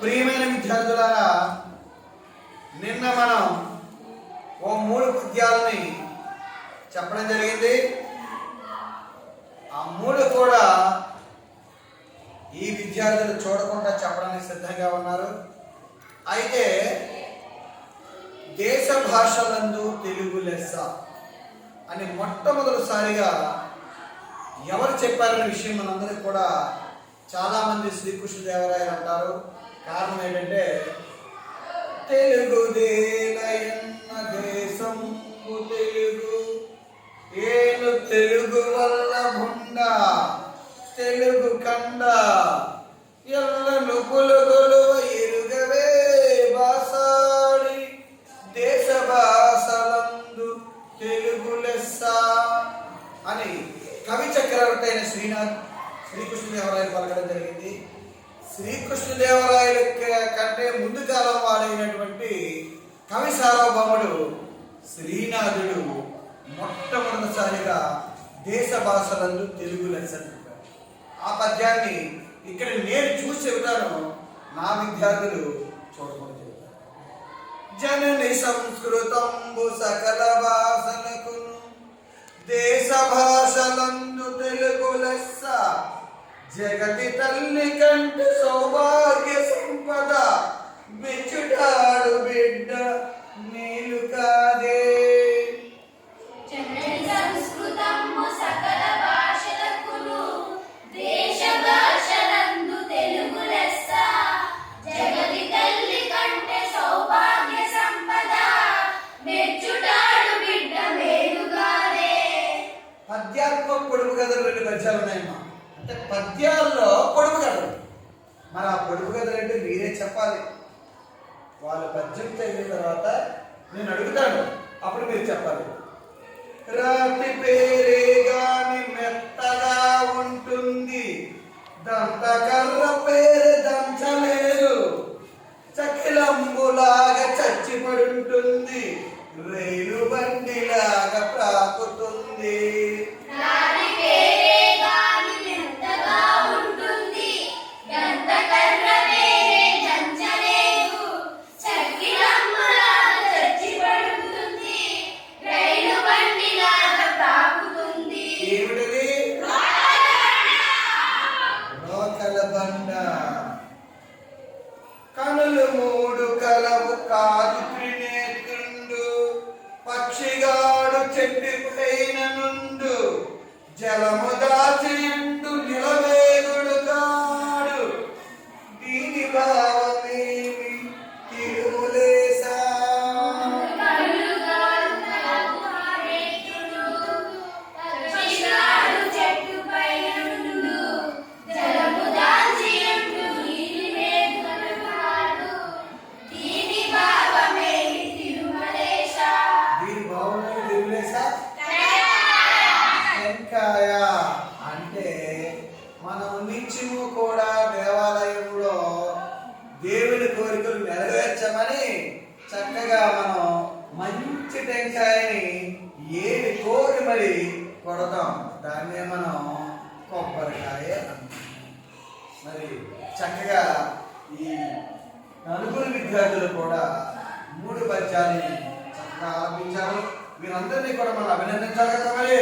ప్రియమైన విద్యార్థులారా నిన్న మనం ఓ మూడు పద్యాలని చెప్పడం జరిగింది. ఆ మూడు కూడా ఈ విద్యార్థులు చూడకుండా చెప్పడానికి సిద్ధంగా ఉన్నారు. అయితే దేశ భాషలందు తెలుగు లెస్స అని మొట్టమొదటిసారిగా ఎవరు చెప్పారనే విషయం మనందరికి కూడా చాలామంది శ్రీకృష్ణదేవరాయలు అంటారు. కారణం ఏంటంటే తెలుగు దేలయన్న దేశం తెలుగు ఏను తెలుగు వల్ల భుండ తెలుగు కండ ఎల్ల నుపులు గొలువ ఎరుగవే బాసాడి దేశ భాషలందు తెలుగు లెస్స అని కవి చక్రవర్తి అయిన శ్రీనాథ్ శ్రీకృష్ణదేవరాయలు పలకడం జరిగింది. శ్రీకృష్ణదేవరాయల కంటే ముందు కాలం వాడైనటువంటి కవి సార్వభౌముడు శ్రీనాథుడు మొట్టమొదటిసారిగా దేశ భాషలందు తెలుగు లెస్స ఆ పద్యాన్ని ఇక్కడ నేను చూసి చెబుతాను నా విద్యార్థులు చూడకుండా చెబుతారు జనని సంస్కృతంబు సకల భాషలకు దేశ భాషలందు తెలుగు లెస్స జగతి తల్లి కంటే సౌభాగ్య సంపద. మెచ్చుటాడు బిడ్డ నీలు కాదే. పద్యాత్మక పొడుపు కథలు రెండు పద్యాలు ఉన్నాయమ్మా అంటే పద్యాల్లో పొడుపు కథలు. మరి ఆ పొడుపు కథలు అంటే మీరే చెప్పాలి. వాళ్ళ పద్యం చదివిన తర్వాత నేను అడుగుతాను. అప్పుడు మీరు చెప్పాలి. రాతి పేరే గాని మెత్తగా ఉంటుంది. దంతకర్ర పేరు దంచలేదు. చకిలంబులాగా చచ్చిపడుంటుంది. రైలు బండిలాగా ప్రాకుతుంది. కనులు మూడు కలవు కాదు త్రినేత్రుండు. పక్షిగాడు చెట్టు పైన నుండు. జలము టెంకాయ అంటే మనం నిత్యము కూడా దేవాలయంలో దేవుని కోరికలు నెరవేర్చమని చక్కగా మనం మంచి టెంకాయని ఏది కోరి మరి కొడతాం. దాన్నే మనం కొబ్బరికాయ మరి చక్కగా ఈ నలుగురు విద్యార్థులు కూడా మూడు పద్యాలని చక్కగా ఆలపించారు. వీరందరినీ కూడా మనం అభినందించాలి కదా మరి?